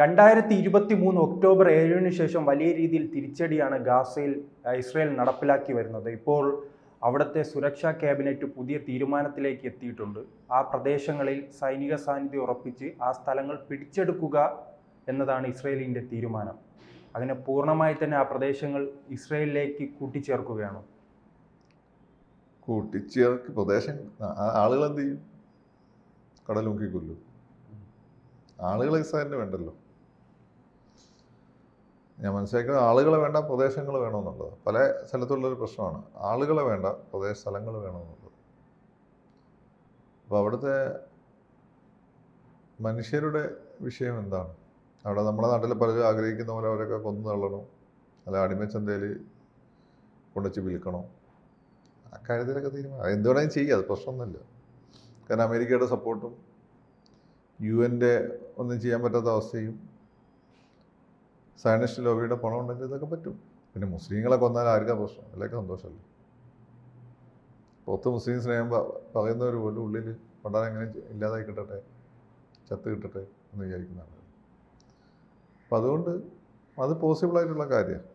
രണ്ടായിരത്തി ഇരുപത്തി മൂന്ന് ഒക്ടോബർ ഏഴിന് ശേഷം വലിയ രീതിയിൽ തിരിച്ചടിയാണ് ഗാസയിൽ ഇസ്രയേൽ നടപ്പിലാക്കി വരുന്നത്. ഇപ്പോൾ അവിടുത്തെ സുരക്ഷാ ക്യാബിനറ്റ് പുതിയ തീരുമാനത്തിലേക്ക് എത്തിയിട്ടുണ്ട്. ആ പ്രദേശങ്ങളിൽ സൈനിക സാന്നിധ്യം ഉറപ്പിച്ച് ആ സ്ഥലങ്ങൾ പിടിച്ചെടുക്കുക എന്നതാണ് ഇസ്രയേലിന്റെ തീരുമാനം. അങ്ങനെ പൂർണമായി തന്നെ ആ പ്രദേശങ്ങൾ ഇസ്രയേലിലേക്ക് കൂട്ടിച്ചേർക്കുകയാണ്. കൂട്ടിച്ചേർക്ക് പ്രദേശം ആളുകൾ എന്ത് ചെയ്യും? കടലൂക്കി കൊല്ലും. ആളുകൾ ഇസ്രായേലിന് വേണ്ടല്ലോ. ഞാൻ മനസ്സിലാക്കുന്നത് ആളുകളെ വേണ്ട പ്രദേശങ്ങൾ വേണമെന്നുള്ളത്. പല സ്ഥലത്തുള്ളൊരു പ്രശ്നമാണ്. ആളുകളെ വേണ്ട പ്രദേശ സ്ഥലങ്ങൾ വേണമെന്നുള്ളത്. അപ്പോൾ അവിടുത്തെ മനുഷ്യരുടെ വിഷയം എന്താണ്? അവിടെ നമ്മുടെ നാട്ടിൽ പലരും ആഗ്രഹിക്കുന്ന പോലെ അവരൊക്കെ കൊന്നു തള്ളണം അല്ല അടിമച്ചന്തയിൽ കൊണ്ടുവച്ച് വിൽക്കണം. അക്കാര്യത്തിലൊക്കെ തീരുമാനം. അത് എന്ത് വേണമെങ്കിലും ചെയ്യുക അത് പ്രശ്നമൊന്നുമില്ല. കാരണം അമേരിക്കയുടെ സപ്പോർട്ടും യു എന്റെ ഒന്നും ചെയ്യാൻ പറ്റാത്ത അവസ്ഥയും സയനിസ്റ്റ് ലോബിയുടെ പണം ഉണ്ടെങ്കിൽ ഇതൊക്കെ പറ്റും. പിന്നെ മുസ്ലിങ്ങളെ കൊന്നാൽ ആർക്കാ പ്രശ്നം? എല്ലാവർക്കും സന്തോഷമല്ലേ? പുറത്ത് മുസ്ലിം സ്നേഹം പറയുന്നവർ പോലും ഉള്ളിൽ പണ്ടാൻ എങ്ങനെ ഇല്ലാതായി കിട്ടട്ടെ? ചത്ത് കിട്ടട്ടെ എന്ന് വിചാരിക്കുന്നതാണ്. അപ്പം അതുകൊണ്ട് അത് പോസിബിളായിട്ടുള്ള കാര്യമാണ്.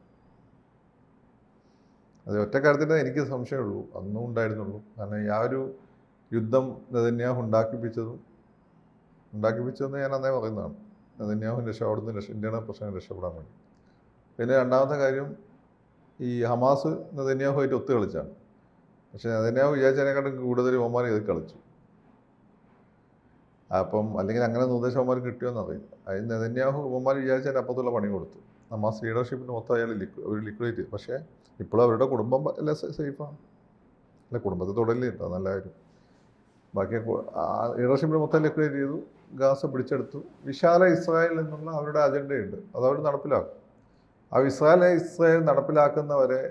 അത് ഒറ്റ കാര്യത്തിന്റെ എനിക്ക് സംശയമുള്ളൂ അന്നും ഉണ്ടായിരുന്നുള്ളൂ. കാരണം ആ ഒരു യുദ്ധം തന്നെയാണ് ഉണ്ടാക്കിപ്പിച്ചതും ഉണ്ടാക്കിപ്പിച്ചതെന്ന് ഞാൻ അന്നേ പറയുന്നതാണ്. നെതന്യാഹു രക്ഷ അവിടുന്ന് രക്ഷ ഇന്ത്യയുടെ പ്രശ്നം രക്ഷപ്പെടാൻ വേണ്ടി. പിന്നെ രണ്ടാമത്തെ കാര്യം ഈ ഹമാസ് നെതന്യാഹുമായിട്ട് ഒത്തു കളിച്ചാണ്. പക്ഷേ നെതന്യാഹു വിചാരിച്ചതിനെക്കാട്ടും കൂടുതൽ ഇവന്മാർ ഇത് കളിച്ചു. അപ്പം അല്ലെങ്കിൽ അങ്ങനെ നിർദ്ദേശം അവന്മാർ കിട്ടിയോന്ന് അറിയില്ല അതിന് നെതന്യാഹു ഇവന്മാർ വിചാരിച്ചതിന് അപ്പുറത്തുള്ള പണി കൊടുത്തു. ഹമാസ് ലീഡർഷിപ്പിന് മൊത്തം അയാൾ ലിക്വ അവർ ലിക്വിഡേറ്റ് പക്ഷേ ഇപ്പോഴും അവരുടെ കുടുംബം എല്ലാം സേഫാണ് അല്ല കുടുംബത്തെ തുടരില്ല നല്ല കാര്യം. ബാക്കി ലീഡർഷിപ്പിന് മൊത്തം ലിക്വിഡേറ്റ് ചെയ്തു. ഗാസ പിടിച്ചെടുത്തു. വിശാല ഇസ്രായേൽ എന്നുള്ള അവരുടെ അജണ്ടയുണ്ട്. അത് അവർ നടപ്പിലാക്കും. ആ വിശാല ഇസ്രായേൽ നടപ്പിലാക്കുന്നവരെ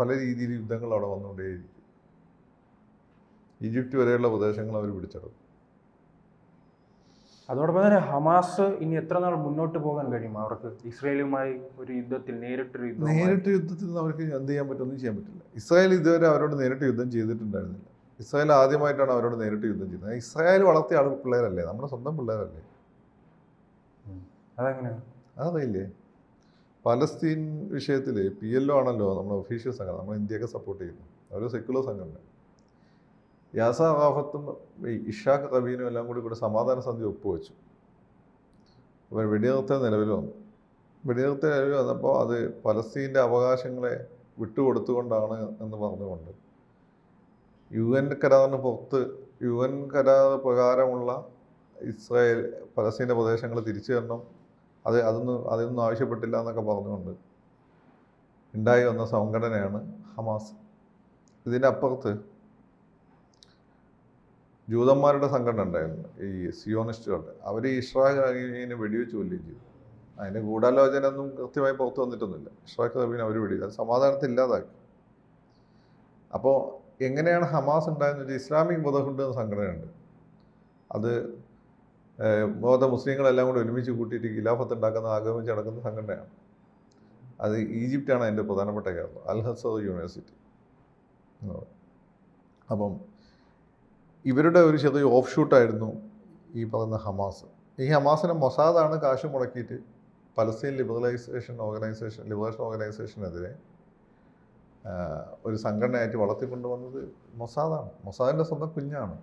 പല രീതിയിൽ യുദ്ധങ്ങൾ അവിടെ വന്നുകൊണ്ടേയിരിക്കും. ഈജിപ്റ്റ് വരെയുള്ള പ്രദേശങ്ങൾ അവർ പിടിച്ചെടുക്കും. അതോടൊപ്പം തന്നെ ഹമാസ് ഇനി എത്ര നാൾ മുന്നോട്ട് പോകാൻ കഴിയും? അവർക്ക് ഇസ്രായേലുമായി ഒരു യുദ്ധത്തിൽ നേരിട്ടൊരു യുദ്ധം നേരിട്ട് യുദ്ധത്തിൽ അവർക്ക് എന്ത് ചെയ്യാൻ പറ്റുമെന്ന് ചെയ്യാൻ പറ്റില്ല. ഇസ്രായേൽ ഇതുവരെ അവരോട് നേരിട്ട് യുദ്ധം ചെയ്തിട്ടുണ്ടായിരുന്നില്ല. ഇസ്രായേൽ ആദ്യമായിട്ടാണ് അവരോട് നേരിട്ട് യുദ്ധം ചെയ്യുന്നത്. ഇസ്രായേൽ വളർത്തിയ ആൾ പിള്ളേരല്ലേ? നമ്മുടെ സ്വന്തം പിള്ളേരല്ലേ? അതെങ്ങനെയാണ് അതറിയില്ലേ? പലസ്തീൻ വിഷയത്തിൽ പി എൽ ഒ ആണല്ലോ നമ്മുടെ ഒഫീഷ്യൽ സംഘടന നമ്മൾ ഇന്ത്യയൊക്കെ സപ്പോർട്ട് ചെയ്യുന്നു. അവർ സെക്യുലർ സംഘടന യാസ റാഫത്തും ഇഷാഖ് റബീനും എല്ലാം കൂടി കൂടെ സമാധാന സന്ധി ഒപ്പുവെച്ചു. അവർ വെടിനിർത്തൽ നിലവിൽ വന്നു. വെടിനിർത്തൽ നിലവിൽ വന്നപ്പോൾ അത് പലസ്തീന്റെ അവകാശങ്ങളെ വിട്ടുകൊടുത്തുകൊണ്ടാണ് എന്ന് പറഞ്ഞുകൊണ്ട് യു എൻ കരാറിന് പുറത്ത് യു എൻ കരാർ പ്രകാരമുള്ള ഇസ്രായേൽ പലസ്തീന്റെ പ്രദേശങ്ങൾ തിരിച്ചു തരണം. അത് അതൊന്നും അതൊന്നും ആവശ്യപ്പെട്ടില്ല എന്നൊക്കെ പറഞ്ഞുകൊണ്ട് ഉണ്ടായി വന്ന സംഘടനയാണ് ഹമാസ്. ഇതിനപ്പുറത്ത് ജൂതന്മാരുടെ സംഘടന ഉണ്ടായിരുന്നു ഈ സിയോണിസ്റ്റുകളുടെ. അവർ ഇഷ്റാഖ് റബീനെ വെടിവെച്ച് കൊല്ലുകയും ചെയ്തു. അതിന്റെ ഗൂഢാലോചന ഒന്നും കൃത്യമായി പുറത്തു വന്നിട്ടൊന്നുമില്ല. ഇഷ്റാഖ് റബീൻ അവർ വെടിവെച്ചു. അത് സമാധാനത്തിൽ ഇല്ലാതാക്കി. അപ്പോൾ എങ്ങനെയാണ് ഹമാസ് ഉണ്ടായെന്ന് വെച്ചാൽ ഇസ്ലാമിക് ബോധമുണ്ട് എന്ന സംഘടനയുണ്ട്. അത് ബോധ മുസ്ലിങ്ങളെല്ലാം കൂടി ഒരുമിച്ച് കൂട്ടിയിട്ട് ഖിലാഫത്ത് ഉണ്ടാക്കുന്ന ആഗമിച്ച് നടക്കുന്ന സംഘടനയാണ്. അത് ഈജിപ്റ്റാണ് അതിന്റെ പ്രധാനപ്പെട്ട കേരളം. അൽ ഹസർ യൂണിവേഴ്സിറ്റി. അപ്പം ഇവരുടെ ഒരു ചെറിയ ഓഫ് ഷൂട്ടായിരുന്നു ഈ പറയുന്ന ഹമാസ്. ഈ ഹമാസിനെ മൊസാദാണ് കാശ് മുടക്കിയിട്ട് പലസ്തീൻ ലിബറലൈസേഷൻ ഓർഗനൈസേഷൻ ലിബറേഷൻ ഓർഗനൈസേഷനെതിരെ ഒരു സംഘടനയായിട്ട് വളർത്തിക്കൊണ്ടുവന്നത് മൊസാദാണ്. മൊസാദിന്റെ സ്വന്തം കുഞ്ഞാണ്.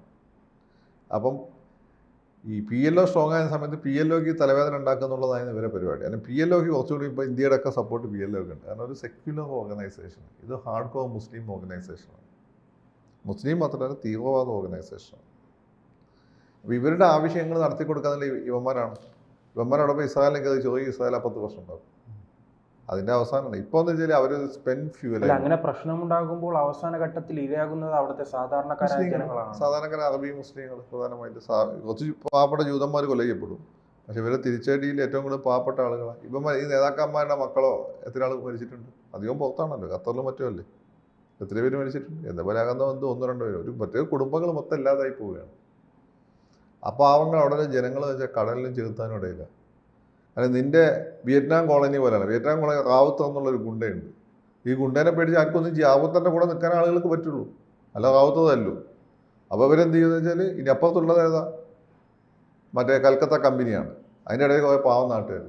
അപ്പം ഈ പി എൽ ഒ സ്ട്രോങ് ആയ സമയത്ത് പി എൽ ഒക്ക് തലവേദന ഉണ്ടാക്കുക എന്നുള്ളതായിരുന്നു ഇവരെ പരിപാടി അല്ലെങ്കിൽ പി എൽ ഒക്ക് കുറച്ചുകൂടി ഇപ്പോൾ ഇന്ത്യയുടെ ഒക്കെ സപ്പോർട്ട് പി എൽ ഒക്കെ ഉണ്ട്. കാരണം ഒരു സെക്യുലർ ഓർഗനൈസേഷൻ ഇത് ഹാർഡ് കോർ മുസ്ലിം ഓർഗനൈസേഷനാണ് മുസ്ലിം മാത്രമല്ല തീവ്രവാദ ഓർഗനൈസേഷനാണ് അപ്പോൾ ഇവരുടെ ആവശ്യങ്ങൾ നടത്തി കൊടുക്കാൻ ഇവന്മാരാണ് ഇവന്മാരോടൊപ്പം ഇസ്രായേലിലേക്ക് അത് ചോദിക്കും ഇസ്രായേൽ അപ്പത്ത് പ്രശ്നം ഉണ്ടാകും അതിന്റെ അവസാനമാണ്. ഇപ്പൊ എന്ന് വെച്ചാൽ അവർ സ്പെൻഡ് ഫ്യൂവൽ അങ്ങനെ പ്രശ്നം ഉണ്ടാകുമ്പോൾ അവസാന ഘട്ടത്തിൽ ഇരയാകുന്നത് അവിടുത്തെ സാധാരണക്കാരായ ജനങ്ങളാണ്. അറബി മുസ്ലിങ്ങൾ പ്രധാനമായിട്ട് കുറച്ച് പാവപ്പെട്ട ജൂതന്മാർ കൊല ചെയ്യപ്പെടും. പക്ഷെ ഇവരെ തിരിച്ചടിയിൽ ഏറ്റവും കൂടുതൽ പാവപ്പെട്ട ആളുകളാണ് ഇപ്പം ഈ നേതാക്കന്മാരുടെ മക്കളോ എത്ര ആൾ മരിച്ചിട്ടുണ്ട്? അധികം പുറത്താണല്ലോ. ഖത്തറിലും മറ്റും അല്ലേ എത്ര പേര് മരിച്ചിട്ടുണ്ട്? എന്താ പോലെ ആകുന്ന എന്ത് ഒന്നോ രണ്ടോ പേര്. ഒരു മറ്റേ കുടുംബങ്ങൾ മൊത്തം ഇല്ലാതായി പോവുകയാണ്. ആ പാവങ്ങൾ അവിടെ ജനങ്ങൾ വെച്ചാൽ കടലിലും ചെലുത്താനും ഇടയില്ല. അല്ല നിന്റെ വിയറ്റ്നാം കോളനി പോലെയാണ്. വിയറ്റ്നാം കോളനി റാവുത്ത് എന്നുള്ളൊരു ഗുണ്ടയുണ്ട്. ഈ ഗുണ്ടേനെ പേടിച്ച് ആർക്കും ഒന്നും ചെയ്യാം. റാവുത്തന്റെ കൂടെ നിൽക്കാൻ ആളുകൾക്ക് പറ്റുള്ളൂ. അല്ല റാവുത്തതല്ലോ അപ്പോൾ ഇവരെന്ത് ചെയ്യുന്നത് വെച്ചാൽ ഇനി അപ്പുറത്തുള്ളത് ഏതാ? മറ്റേ കൽക്കത്ത കമ്പനിയാണ്. അതിന്റെ ഇടയിൽ കുറേ പാവം നാട്ടുകാർ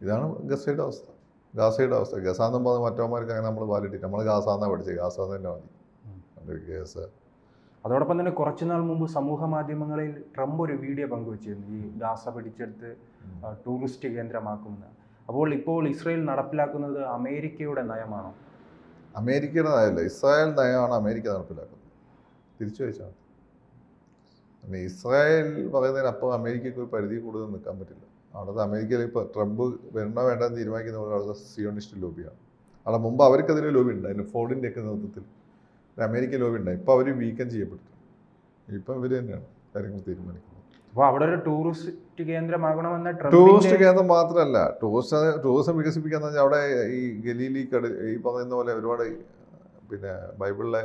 ഇതാണ് ഗസയുടെ അവസ്ഥ. ഗാസയുടെ അവസ്ഥ. ഗസാന്നും പറഞ്ഞ മറ്റോമാർക്ക് മറ്റവന്മാർക്ക് അങ്ങനെ നമ്മൾ പാലിട്ടിട്ട് നമ്മൾ ഗാസാന്നാണ് പഠിച്ചത് ഗാസാന്ന് തന്നെ മതി. കേസ് അതോടൊപ്പം തന്നെ കുറച്ചു നാൾ മുമ്പ് സമൂഹ മാധ്യമങ്ങളിൽ ട്രംപ് ഒരു വീഡിയോ പങ്കുവച്ചിരുന്നു. ഈ ഗാസ പിടിച്ചെടുത്ത് ടൂറിസ്റ്റ് കേന്ദ്രമാക്കുമെന്ന് അപ്പോൾ ഇപ്പോൾ ഇസ്രയേൽ നടപ്പിലാക്കുന്നത് അമേരിക്കയുടെ നയമാണോ? അമേരിക്കയുടെ നയമല്ല. ഇസ്രായേൽ നയമാണ് അമേരിക്ക നടപ്പിലാക്കുന്നത്. തിരിച്ചു വെച്ചാൽ പിന്നെ ഇസ്രായേൽ പറയുന്നതിനപ്പുറം അമേരിക്കയ്ക്ക് ഒരു പരിധി കൂടുതൽ നിൽക്കാൻ പറ്റില്ല. അവിടുത്തെ അമേരിക്കയിൽ ഇപ്പോൾ ട്രംപ് വരണോ വേണ്ടെന്ന് തീരുമാനിക്കുന്ന പോലെ അവിടുത്തെ സിയോണിസ്റ്റ് ലോബിയാണ്. അവിടെ മുമ്പ് അവർക്കതിന് ലോബി ഉണ്ടായിരുന്നു ഫോർഡിന്റെയൊക്കെ നേതൃത്വത്തിൽ അമേരിക്ക ലോബി ഉണ്ടായി. ഇപ്പോൾ അവർ വീക്കം ചെയ്യപ്പെട്ടു. ഇപ്പം ഇവർ തന്നെയാണ് കാര്യങ്ങൾ തീരുമാനിക്കുന്നത്. അപ്പോൾ അവിടെ ഒരു ടൂറിസ്റ്റ് കേന്ദ്രമാകണമെന്ന ടൂറിസ്റ്റ് കേന്ദ്രം മാത്രമല്ല ടൂറിസ്റ്റ് ടൂറിസം വികസിപ്പിക്കാന്ന് വെച്ചാൽ അവിടെ ഈ ഗലീലി കടൽ ഈ പറയുന്ന പോലെ ഒരുപാട് പിന്നെ ബൈബിളിലെ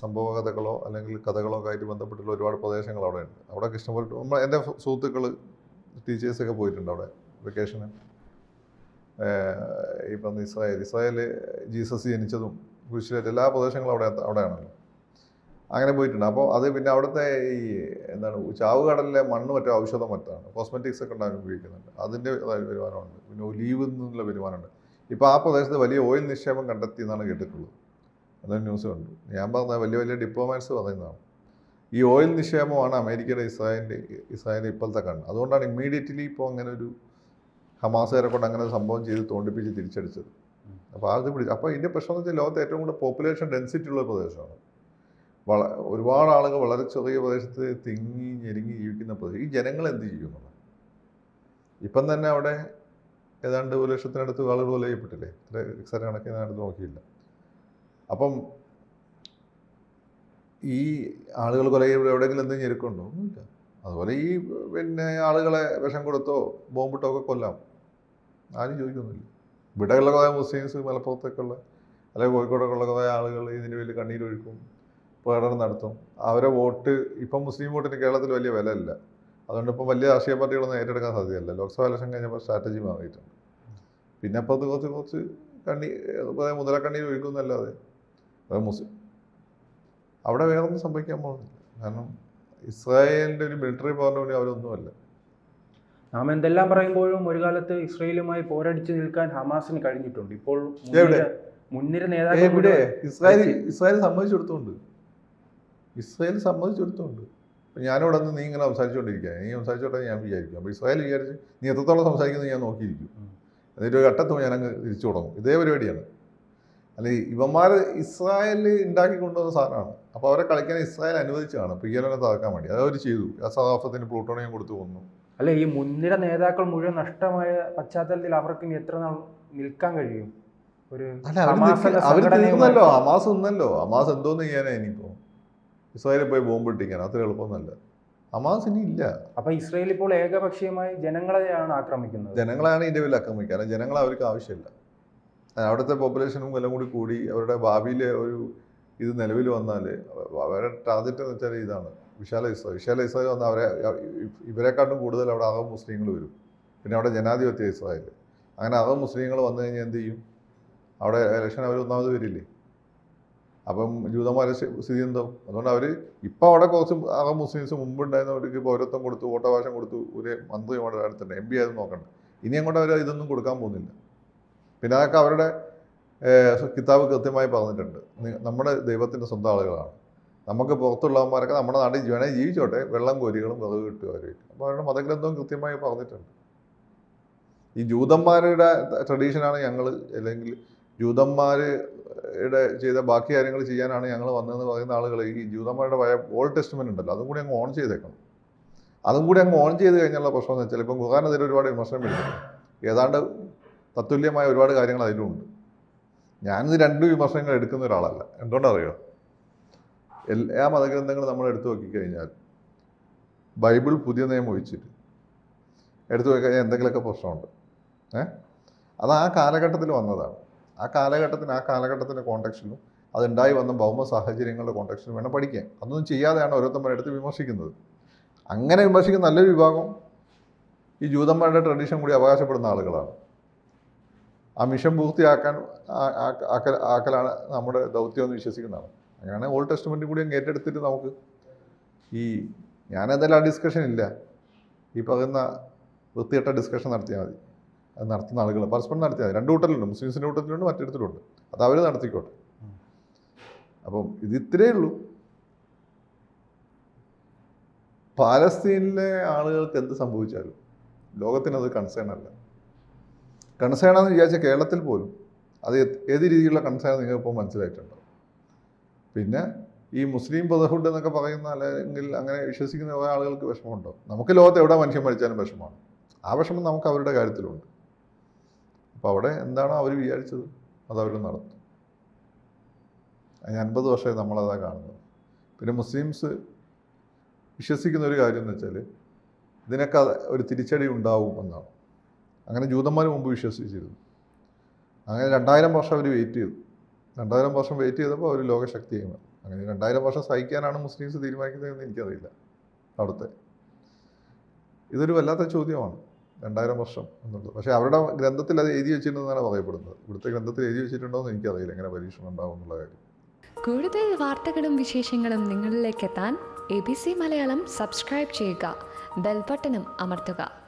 സംഭവ കഥകളോ അല്ലെങ്കിൽ കഥകളോ ഒക്കെ ആയിട്ട് ബന്ധപ്പെട്ടുള്ള ഒരുപാട് പ്രദേശങ്ങൾ അവിടെ ഉണ്ട്. അവിടെ ഇഷ്ടംപോലെ നമ്മൾ എന്റെ സുഹൃത്തുക്കൾ ടീച്ചേഴ്സൊക്കെ പോയിട്ടുണ്ട് അവിടെ വെക്കേഷന് ഇപ്പം ഇസ്രായേൽ ഇസ്രായേൽ ജീസസ് ജനിച്ചതും കുരിശിലേറ്റ് എല്ലാ പ്രദേശങ്ങളും അവിടെ അവിടെയാണല്ലോ. അങ്ങനെ പോയിട്ടുണ്ട്. അപ്പോൾ അത് പിന്നെ അവിടുത്തെ ഈ എന്താണ് ചാവുകടലിലെ മണ്ണ് മറ്റോ ഔഷധം മറ്റാണ് കോസ്മെറ്റിക്സ് ഒക്കെ ഉണ്ടാകാൻ ഉപയോഗിക്കുന്നുണ്ട്. അതിന്റെ വരുമാനമുണ്ട്. പിന്നെ ഒലീവ് നിന്നുള്ള വരുമാനമുണ്ട്. ഇപ്പോൾ ആ പ്രദേശത്ത് വലിയ ഓയിൽ നിക്ഷേപം കണ്ടെത്തി എന്നാണ് കേട്ടിട്ടുള്ളത്. അതൊരു ന്യൂസ് കണ്ടു. ഞാൻ പറഞ്ഞ വലിയ വലിയ ഡിപ്ലോമാറ്റ്സ് പറയുന്നതാണ്. ഈ ഓയിൽ നിക്ഷേപമാണ് അമേരിക്കയുടെ ഇസ്രായേലിന്റെ ഇസ്രായേലിന്റെ ഇപ്പോഴത്തെ കണ്ണ്. അതുകൊണ്ടാണ് ഇമ്മീഡിയറ്റ്ലി ഇപ്പോൾ അങ്ങനെ ഒരു ഹമാസുകാരെ കൊണ്ട് അങ്ങനെ ഒരു സംഭവം ചെയ്ത് തോണ്ടിപ്പിച്ച് തിരിച്ചടിച്ചത്. അപ്പോൾ അത് പിടിച്ചു അപ്പോൾ ഇതിന്റെ പ്രശ്നം എന്ന് വെച്ചാൽ ലോകത്ത് ഏറ്റവും കൂടുതൽ പോപ്പുലേഷൻ ഡെൻസിറ്റി ഉള്ള പ്രദേശമാണ്. വള ഒരുപാട് ആളുകൾ വളരെ ചെറിയ പ്രദേശത്ത് തിങ്ങി ഞെരുങ്ങി ജീവിക്കുന്ന പ്രദേശം ഈ ജനങ്ങൾ എന്ത് ചെയ്യുന്നുള്ളത് ഇപ്പം തന്നെ അവിടെ ഏതാണ്ട് ഒരു ലക്ഷത്തിനടുത്ത് ആളുകൾ കൊല ചെയ്യപ്പെട്ടില്ലേ ഇത്ര എക്സാക്ട് കണക്കിന് അടുത്ത് നോക്കിയില്ല. അപ്പം ഈ ആളുകൾ കൊല ചെയ്യുമ്പോൾ എവിടെയെങ്കിലും എന്തെങ്കിലും ഞെരുക്കുണ്ടോ ഒന്നുമില്ല. അതുപോലെ ഈ പിന്നെ ആളുകളെ വിഷം കൊടുത്തോ ബോംബിട്ടോ ഒക്കെ കൊല്ലാം. ആരും ചോദിക്കൊന്നുമില്ല. ഇവിടെയുള്ള കുറേ മുസ്ലിംസ് മലപ്പുറത്തേക്കുള്ള അല്ലെങ്കിൽ കോഴിക്കോടൊക്കെയുള്ള കുറേ ആളുകൾ ഇതിന് വലിയ കണ്ണീരൊഴുക്കും പ്രകടനം നടത്തും. അവരെ വോട്ട് ഇപ്പം മുസ്ലിം വോട്ടിന് കേരളത്തിൽ വലിയ വില ഇല്ല അതുകൊണ്ട് ഇപ്പം വലിയ രാഷ്ട്രീയ പാർട്ടികളൊന്നും ഏറ്റെടുക്കാൻ സാധ്യതയില്ല. ലോക്സഭാ ഇലക്ഷൻ കഴിഞ്ഞപ്പോൾ സ്ട്രാറ്റജി മാറിയിട്ടുണ്ട്. പിന്നെ അപ്പോൾ അത് കുറച്ച് കുറച്ച് കണ്ണി കുറേ മുതലക്കണ്ണീർ ഒഴുക്കുന്നല്ലാതെ മുസ്ലിം അവിടെ വേറൊന്നും സംഭവിക്കാൻ പോകുന്നില്ല. കാരണം ഇസ്രായേലിന്റെ ഒരു മിലിറ്ററി പവറിന് വേണ്ടി അവരൊന്നുമല്ല. നാം എന്തെല്ലാം പറയുമ്പോഴും ഒരു കാലത്ത് ഇസ്രയേലുമായി പോരടിച്ചു നിൽക്കാൻ ഹമാസിന് കഴിഞ്ഞിട്ടുണ്ട്. ഇപ്പോൾ? മുൻനിര- നേതാക്കൾ ഇസ്രായേൽ ഇസ്രായേൽ സമ്മതിച്ചു ഇസ്രായേൽ സമ്മതിച്ചു കൊടുത്തോണ്ട് ഇപ്പം ഞാനിവിടെ നിന്ന് നീ ഇങ്ങനെ സംസാരിച്ചുകൊണ്ടിരിക്കുക നീ സംസാരിച്ചോട്ടെ ഞാൻ വിചാരിക്കും. അപ്പോൾ ഇസ്രായേൽ വിചാരിച്ച് നീ എത്രത്തോളം സംസാരിക്കുന്നത് ഞാൻ നോക്കിയിരിക്കും. എന്നിട്ട് ഒരു ഘട്ടത്തും ഞാൻ അങ്ങ് തിരിച്ചു തുടങ്ങും. ഇതേ പരിപാടിയാണ്. അല്ലെ ഇവന്മാർ ഇസ്രായേൽ ഉണ്ടാക്കി കൊണ്ടുവന്ന സാധനമാണ്. അപ്പോൾ അവരെ കളിക്കാൻ ഇസ്രായേൽ അനുവദിച്ചതാണ്. പി.എൽ.എനെ തകർക്കാൻ വേണ്ടി. അത് അവർ ചെയ്തു. സദാഫത്തിന് പ്ലൂട്ടോണിയം കൊടുത്തു കൊന്നു. അല്ലെ ഈ മുൻനിര നേതാക്കൾ മുഴുവൻ നഷ്ടമായ പശ്ചാത്തലത്തിൽ അവർക്ക് ഇനി എത്ര നാൾ നിൽക്കാൻ കഴിയും? ഒരു അവർ തീർന്നല്ലോ ഹമാസ് നിന്നല്ലോ. ഹമാസ് എന്തോന്ന് ചെയ്യാനാ ഇനിയിപ്പോ? ഇസ്രായേലിൽ പോയി ബോംബ് ഇട്ടിക്കാൻ അത്ര എളുപ്പമൊന്നല്ല ഹമാസ് ഇനി ഇല്ല. അപ്പൊ ഇസ്രായേൽ ഇപ്പോൾ ഏകപക്ഷീയമായി ജനങ്ങളെയാണ് ആക്രമിക്കുന്നത്. ജനങ്ങളാണ് ഇതിന്റെ പേരിൽ ആക്രമിക്കുക. കാരണം ജനങ്ങളെ അവർക്ക് ആവശ്യമില്ല. അവിടുത്തെ പോപ്പുലേഷനും എല്ലാം കൂടി കൂടി അവരുടെ ഭാവിയിലെ ഒരു ഇത് നിലവിൽ വന്നാൽ അവരുടെ ടാർഗറ്റ് എന്ന് വെച്ചാൽ ഇതാണ്. വിശാല ഇസ്രായേൽ വിശാല ഇസ്രായേൽ വന്ന് അവരെ ഇവരെക്കാട്ടും കൂടുതൽ അവിടെ അകം മുസ്ലിങ്ങൾ വരും. പിന്നെ അവിടെ ജനാധിപത്യ ഇസ്രായേൽ അങ്ങനെ അകം മുസ്ലിങ്ങൾ വന്നു കഴിഞ്ഞാൽ എന്ത് ചെയ്യും? അവിടെ ഇലക്ഷൻ അവർ ഒന്നാമത് വരില്ലേ? അപ്പം ജൂതന്മാരെ സ്ഥി- സ്ഥിതി എന്താവും അതുകൊണ്ട് അവർ ഇപ്പം അവിടെ കുറച്ച് അകം മുസ്ലിംസ് മുമ്പുണ്ടായിരുന്നവർക്ക് പൗരത്വം കൊടുത്തു വോട്ടവകാശം കൊടുത്തു ഒരു മന്ത്രി അവിടെ അടുത്തുണ്ട് എം പി ആയത് നോക്കണ്ട. ഇനി അങ്ങോട്ട് അവർ ഇതൊന്നും കൊടുക്കാൻ പോകുന്നില്ല. പിന്നെ അതൊക്കെ അവരുടെ കിതാബ് കൃത്യമായി പറഞ്ഞിട്ടുണ്ട്. നമ്മുടെ ദൈവത്തിന്റെ സ്വന്തം ആളുകളാണ്. നമുക്ക് പുറത്തുള്ളവന്മാരൊക്കെ നമ്മുടെ നാട്ടിൽ വേണേൽ ജീവിച്ചോട്ടെ. വെള്ളം കോരികളും വിറക് കിട്ടും അപ്പോൾ അവരുടെ മതഗ്രന്ഥവും കൃത്യമായി പറഞ്ഞിട്ടുണ്ട്. ഈ ജൂതന്മാരുടെ ട്രഡീഷനാണ് ഞങ്ങൾ അല്ലെങ്കിൽ ജൂതന്മാരുടെ ചെയ്ത ബാക്കി കാര്യങ്ങൾ ചെയ്യാനാണ് ഞങ്ങൾ വന്നതെന്ന് പറയുന്ന ആളുകൾ ഈ ജൂതന്മാരുടെ പഴയ ഓൾഡ് ടെസ്റ്റ്മെന്റ് ഉണ്ടല്ലോ. അതും കൂടി അങ്ങ് ഓൺ ചെയ്തേക്കണം. അതും കൂടി അങ്ങ് ഓൺ ചെയ്ത് കഴിഞ്ഞുള്ള പ്രശ്നം എന്ന് വെച്ചാൽ ഇപ്പം ഖുഹാനെതിരെ ഒരുപാട് വിമർശനം വരുന്നുണ്ട് ഏതാണ്ട് തത്തുല്യമായ ഒരുപാട് കാര്യങ്ങൾ അതിലുമുണ്ട് ഞാനിത് രണ്ട് വിമർശനങ്ങൾ എടുക്കുന്ന ഒരാളല്ല. എന്തുകൊണ്ടറിയോ? എല്ലാ മതഗ്രന്ഥങ്ങളും നമ്മൾ എടുത്തു നോക്കിക്കഴിഞ്ഞാൽ ബൈബിൾ പുതിയ നിയമം ഒഴിച്ചിട്ട്. എടുത്തു നോക്കിക്കഴിഞ്ഞാൽ കഴിഞ്ഞാൽ എന്തെങ്കിലുമൊക്കെ പ്രശ്നമുണ്ട്. ഏ? അത് ആ കാലഘട്ടത്തിൽ വന്നതാണ്. ആ കാലഘട്ടത്തിന് ആ കാലഘട്ടത്തിന്റെ കോണ്ടക്സ്റ്റിലും അതുണ്ടായി വന്ന ഭൗമ സാഹചര്യങ്ങളുടെ കോണ്ടക്സ്റ്റിലും വേണം പഠിക്കാൻ. അതൊന്നും ചെയ്യാതെയാണ് ഓരോരുത്തന്മാരെ എടുത്ത് വിമർശിക്കുന്നത്. അങ്ങനെ വിമർശിക്കുന്ന നല്ലൊരു വിഭാഗം ഈ ജൂതന്മാരുടെ ട്രഡീഷൻ കൂടി അവകാശപ്പെടുന്ന ആളുകളാണ്. ആ മിഷൻ പൂർത്തിയാക്കാൻ ആക്കലാണ് നമ്മുടെ ദൗത്യം എന്ന് വിശ്വസിക്കുന്നതാണ്. അങ്ങനെയാണ് ഓൾഡ് ടെസ്റ്റ്മെന്റ് കൂടി അങ്ങ് ഏറ്റെടുത്തിട്ട് നമുക്ക് ഈ ഞാനെന്തായാലും ആ ഡിസ്കഷൻ ഇല്ല. ഈ പറയുന്ന വൃത്തികെട്ട ഡിസ്കഷൻ നടത്തിയാൽ മതി. അത് നടത്തുന്ന ആളുകൾ പരസ്പരം നടത്തിയാൽ മതി. രണ്ട് കൂട്ടത്തിലുണ്ട് മുസ്ലിംസിന്റെ കൂട്ടത്തിലുണ്ട് മറ്റിടത്തിലുണ്ട് അത് അവർ നടത്തിക്കോട്ടെ. അപ്പം ഇത് ഇത്രയേ ഉള്ളൂ. പാലസ്തീനിലെ ആളുകൾക്ക് എന്ത് സംഭവിച്ചാലും ലോകത്തിനത് കൺസേൺ അല്ല. കൺസേൺ ആണെന്ന് വിചാരിച്ച കേരളത്തിൽ പോലും അത് ഏത് രീതിയിലുള്ള കൺസേൺ നിങ്ങൾ ഇപ്പോൾ മനസ്സിലായിട്ടുണ്ടോ? പിന്നെ ഈ മുസ്ലിം ബ്രദർഹുഡ് എന്നൊക്കെ പറയുന്ന അല്ലെങ്കിൽ അങ്ങനെ വിശ്വസിക്കുന്ന കുറേ ആളുകൾക്ക് വിഷമമുണ്ടോ? നമുക്ക് ലോകത്ത് എവിടെ മനുഷ്യൻ മരിച്ചാലും വിഷമമാണ്. ആ വിഷമം നമുക്ക് അവരുടെ കാര്യത്തിലുണ്ട്. അപ്പോൾ അവിടെ എന്താണോ അവർ വിചാരിച്ചത്? അത് അവർ നടത്തും. അതിന് അൻപത് വർഷമായി നമ്മളതാ കാണുന്നത്. പിന്നെ മുസ്ലിംസ് വിശ്വസിക്കുന്ന ഒരു കാര്യം എന്ന് വെച്ചാൽ ഇതിനൊക്കെ ഒരു തിരിച്ചടി ഉണ്ടാവും എന്നാണ്. അങ്ങനെ ജൂതന്മാർ മുമ്പ് വിശ്വസിച്ചിരുന്നു. അങ്ങനെ രണ്ടായിരം വർഷം അവർ വെയിറ്റ് ചെയ്തു. രണ്ടായിരം വർഷം വെയിറ്റ് ചെയ്തപ്പോൾ അവർ ലോകശക്തിയാണ് അങ്ങനെ രണ്ടായിരം വർഷം സഹിക്കാനാണ് മുസ്ലിംസ് തീരുമാനിക്കുന്നതെന്ന് എനിക്കറിയില്ല. അവിടുത്തെ. ഇതൊരു വല്ലാത്ത ചോദ്യമാണ്. രണ്ടായിരം വർഷം എന്നുള്ളത്. പക്ഷേ അവരുടെ ഗ്രന്ഥത്തിൽ അത് എഴുതി വെച്ചിട്ടുണ്ടെന്നാണ് പറയപ്പെടുന്നത്. ഇവിടുത്തെ ഗ്രന്ഥത്തിൽ എഴുതി വെച്ചിട്ടുണ്ടോ എന്ന് എനിക്കറിയില്ല. എങ്ങനെ പരീക്ഷണം ഉണ്ടാവും എന്നുള്ള കാര്യം. കൂടുതൽ വാർത്തകളും വിശേഷങ്ങളും നിങ്ങളിലേക്ക് എത്താൻ A B C Malayalam subscribe ചെയ്യുക. ബെൽബട്ടനും അമർത്തുക.